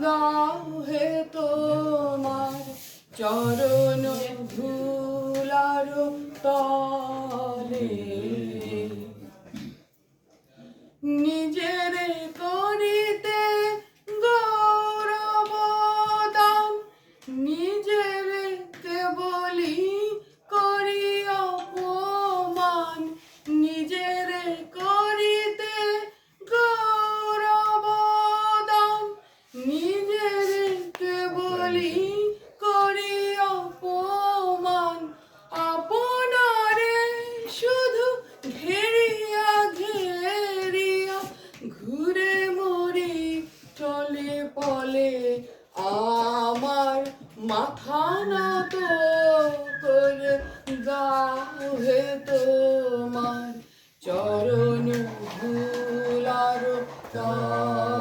দাও হে তোমার চরণ ধুলার তলে। পলে আমার মাথা না তো করে গাও হে তোমার চরণ ভুলার তলে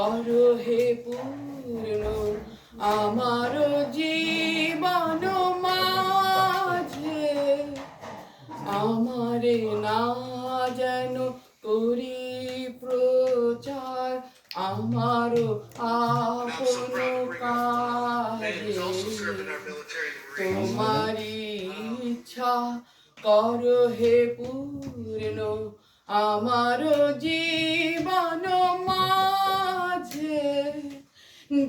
করো হে পূর্ণ, আমার জীবন মাঝে, আমারে না যেন করি প্রচার, আমার আপন কাজে। ইচ্ছা কর হে পূর্ণ, আমার জীবন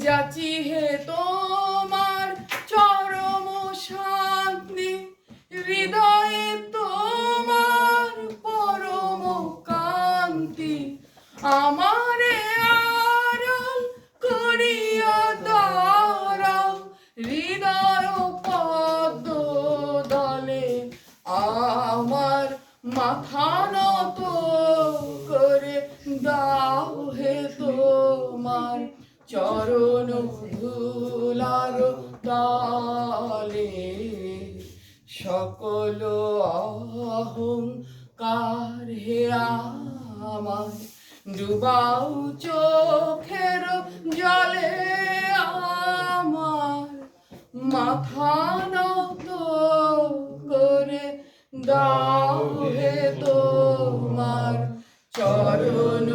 যাচি হে তোমার চরম শান্তি, হৃদয়ে তোমার পরম কান্তি। আমারে আড়াল করিয়া দাঁড়াও, হৃদয় পদ্ম দলে। আমার মাথা চরণ ধুলার তালে সকল অহংকার হে আমার ডুবাও চোখের জলে আমার। মাথা নত করে দাও হে তোমার চরণ